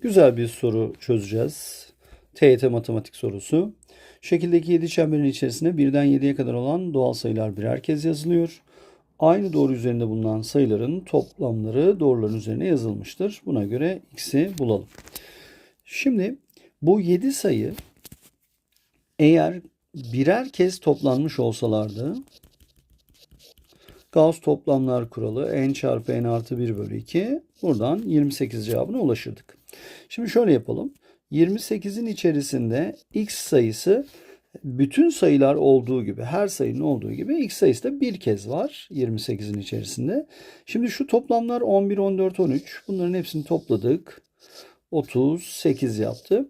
Güzel bir soru çözeceğiz. TYT matematik sorusu. Şekildeki 7 çemberin içerisinde birden 7'ye kadar olan doğal sayılar birer kez yazılıyor. Aynı doğru üzerinde bulunan sayıların toplamları doğruların üzerine yazılmıştır. Buna göre x'i bulalım. Şimdi bu 7 sayı eğer birer kez toplanmış olsalardı Gauss toplamlar kuralı n çarpı n artı 1 bölü 2 buradan 28 cevabına ulaşırdık. Şimdi şöyle yapalım. 28'in içerisinde x sayısı bütün sayılar olduğu gibi her sayının olduğu gibi x sayısı da bir kez var 28'in içerisinde. Şimdi şu toplamlar 11, 14, 13 bunların hepsini topladık. 38 yaptı.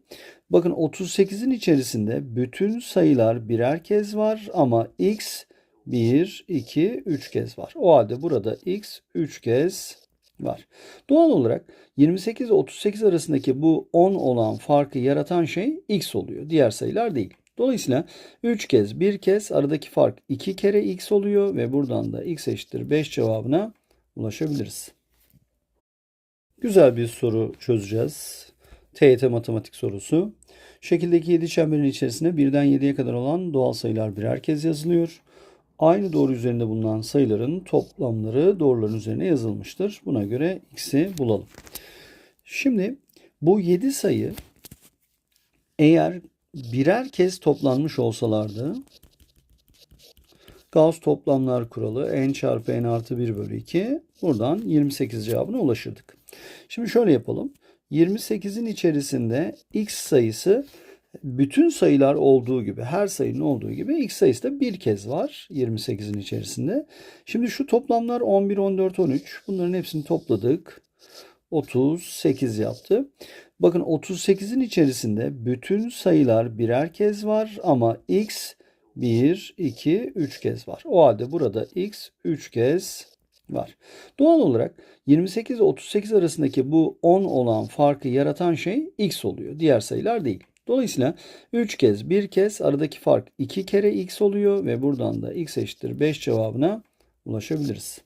Bakın 38'in içerisinde bütün sayılar birer kez var ama x 1, 2, 3 kez var. O halde burada x 3 kez var. Doğal olarak 28 ile 38 arasındaki bu 10 olan farkı yaratan şey x oluyor. Diğer sayılar değil. Dolayısıyla 3 kez 1 kez aradaki fark 2 kere x oluyor ve buradan da x eşittir 5 cevabına ulaşabiliriz. Güzel bir soru çözeceğiz. TYT matematik sorusu. Şekildeki 7 çemberin içerisinde birden 7'ye kadar olan doğal sayılar birer kez yazılıyor. Aynı doğru üzerinde bulunan sayıların toplamları doğruların üzerine yazılmıştır. Buna göre x'i bulalım. Şimdi bu 7 sayı eğer birer kez toplanmış olsalardı Gauss toplamlar kuralı n çarpı n artı 1 bölü 2 buradan 28 cevabına ulaşırdık. Şimdi şöyle yapalım. 28'in içerisinde x sayısı bütün sayılar olduğu gibi her sayının olduğu gibi x sayısı da bir kez var 28'in içerisinde. Şimdi şu toplamlar 11, 14, 13 bunların hepsini topladık. 38 yaptı. Bakın 38'in içerisinde bütün sayılar birer kez var ama x 1, 2, 3 kez var. O halde burada x 3 kez var. Doğal olarak 28 ile 38 arasındaki bu 10 olan farkı yaratan şey x oluyor. Diğer sayılar değil. Dolayısıyla 3 kez 1 kez aradaki fark 2 kere x oluyor ve buradan da x eşittir 5 cevabına ulaşabiliriz.